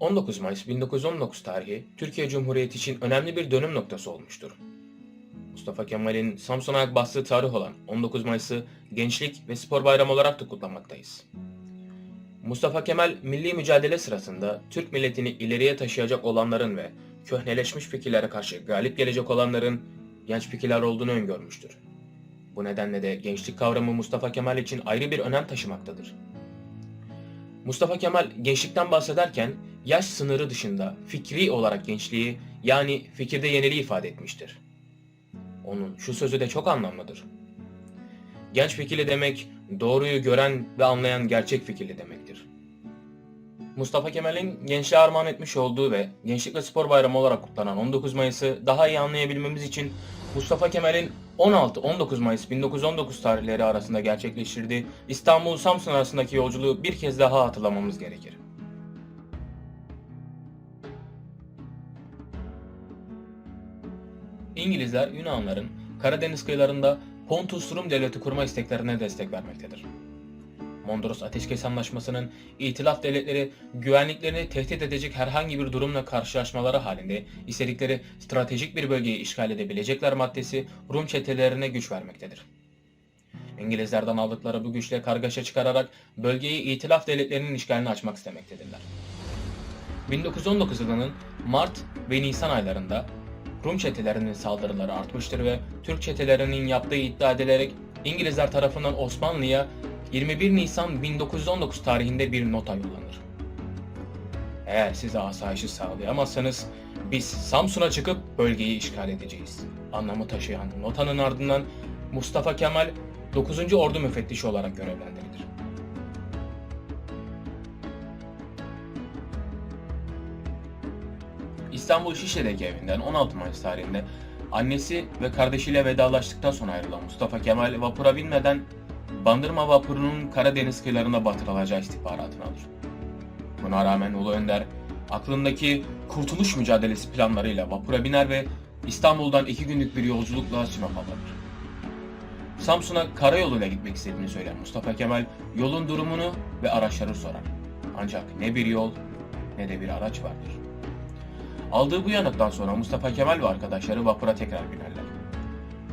...19 Mayıs 1919 tarihi Türkiye Cumhuriyeti için önemli bir dönüm noktası olmuştur. Mustafa Kemal'in Samsun'a ayak bastığı tarih olan 19 Mayıs'ı Gençlik ve Spor Bayramı olarak da kutlamaktayız. Mustafa Kemal milli mücadele sırasında Türk milletini ileriye taşıyacak olanların ve köhneleşmiş fikirlere karşı galip gelecek olanların genç fikirler olduğunu öngörmüştür. Bu nedenle de gençlik kavramı Mustafa Kemal için ayrı bir önem taşımaktadır. Mustafa Kemal gençlikten bahsederken yaş sınırı dışında fikri olarak gençliği yani fikirde yeniliği ifade etmiştir. Onun şu sözü de çok anlamlıdır. Genç fikirli demek doğruyu gören ve anlayan gerçek fikirli demektir. Mustafa Kemal'in gençliğe armağan etmiş olduğu ve Gençlik ve Spor Bayramı olarak kutlanan 19 Mayıs'ı daha iyi anlayabilmemiz için Mustafa Kemal'in 16-19 Mayıs 1919 tarihleri arasında gerçekleştirdiği İstanbul-Samsun arasındaki yolculuğu bir kez daha hatırlamamız gerekir. İngilizler Yunanların Karadeniz kıyılarında Pontus Rum devleti kurma isteklerine destek vermektedir. Mondros Ateşkes Anlaşması'nın itilaf devletleri güvenliklerini tehdit edecek herhangi bir durumla karşılaşmaları halinde istedikleri stratejik bir bölgeyi işgal edebilecekler maddesi Rum çetelerine güç vermektedir. İngilizlerden aldıkları bu güçle kargaşa çıkararak bölgeyi itilaf devletlerinin işgalini açmak istemektedirler. 1919 yılının Mart ve Nisan aylarında Rum çetelerinin saldırıları artmıştır ve Türk çetelerinin yaptığı iddia edilerek İngilizler tarafından Osmanlı'ya 21 Nisan 1919 tarihinde bir nota yollanır. Eğer size asayişi sağlayamazsanız biz Samsun'a çıkıp bölgeyi işgal edeceğiz. Anlamı taşıyan notanın ardından Mustafa Kemal 9. Ordu müfettişi olarak görevlendirilir. İstanbul Şişli'deki evinden 16 Mayıs tarihinde annesi ve kardeşiyle vedalaştıktan sonra ayrılan Mustafa Kemal vapura binmeden Bandırma vapurunun Karadeniz kıyılarına batırılacağı istihbaratını alır. Buna rağmen Ulu Önder aklındaki kurtuluş mücadelesi planlarıyla vapura biner ve İstanbul'dan iki günlük bir yolculukla Sinop'a varır. Samsun'a karayoluyla gitmek istediğini söyleyen Mustafa Kemal yolun durumunu ve araçları sorar. Ancak ne bir yol ne de bir araç vardır. Aldığı bu yanıttan sonra Mustafa Kemal ve arkadaşları vapura tekrar binerler.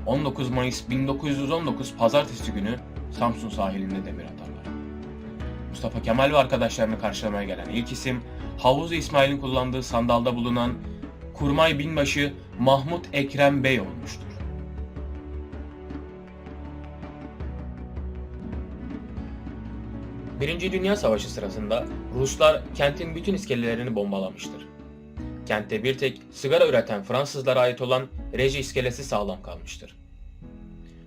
19 Mayıs 1919 Pazartesi günü Samsun sahilinde demir atarlar. Mustafa Kemal ve arkadaşlarını karşılamaya gelen ilk isim, Havuz İsmail'in kullandığı sandalda bulunan Kurmay Binbaşı Mahmut Ekrem Bey olmuştur. Birinci Dünya Savaşı sırasında Ruslar kentin bütün iskelelerini bombalamıştır. Kentte bir tek sigara üreten Fransızlara ait olan reji iskelesi sağlam kalmıştır.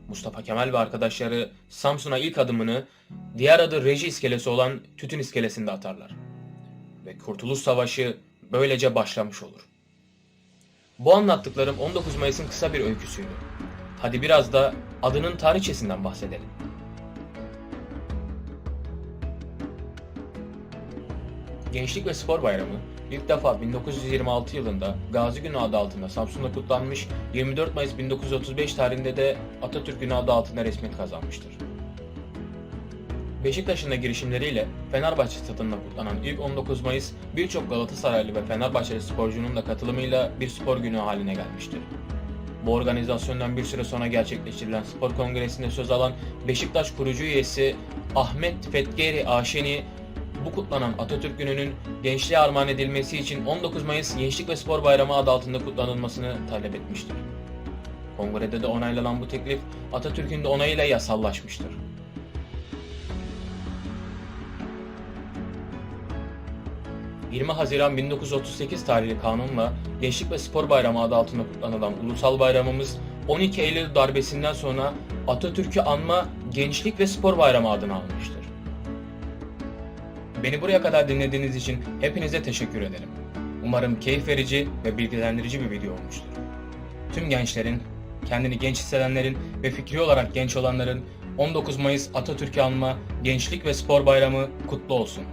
Mustafa Kemal ve arkadaşları Samsun'a ilk adımını diğer adı reji iskelesi olan tütün iskelesinde atarlar. Ve Kurtuluş Savaşı böylece başlamış olur. Bu anlattıklarım 19 Mayıs'ın kısa bir öyküsüydü. Hadi biraz da adının tarihçesinden bahsedelim. Gençlik ve Spor Bayramı ilk defa 1926 yılında Gazi Günü adı altında Samsun'da kutlanmış, 24 Mayıs 1935 tarihinde de Atatürk Günü adı altında resmiyet kazanmıştır. Beşiktaş'ın da girişimleriyle Fenerbahçe stadında kutlanan ilk 19 Mayıs birçok Galatasaraylı ve Fenerbahçeli sporcunun da katılımıyla bir spor günü haline gelmiştir. Bu organizasyondan bir süre sonra gerçekleştirilen spor kongresinde söz alan Beşiktaş kurucu üyesi Ahmet Fetgeri Aşeni bu kutlanan Atatürk Günü'nün gençliğe armağan edilmesi için 19 Mayıs Gençlik ve Spor Bayramı adı altında kutlanılmasını talep etmiştir. Kongrede de onaylanan bu teklif Atatürk'ün de onayıyla yasallaşmıştır. ...20 Haziran 1938 tarihli kanunla Gençlik ve Spor Bayramı adı altında kutlanılan ulusal bayramımız 12 Eylül darbesinden sonra Atatürk'ü anma Gençlik ve Spor Bayramı adını almıştır. Beni buraya kadar dinlediğiniz için hepinize teşekkür ederim. Umarım keyif verici ve bilgilendirici bir video olmuştur. Tüm gençlerin, kendini genç hissedenlerin ve fikri olarak genç olanların 19 Mayıs Atatürk'ü anma Gençlik ve Spor Bayramı kutlu olsun.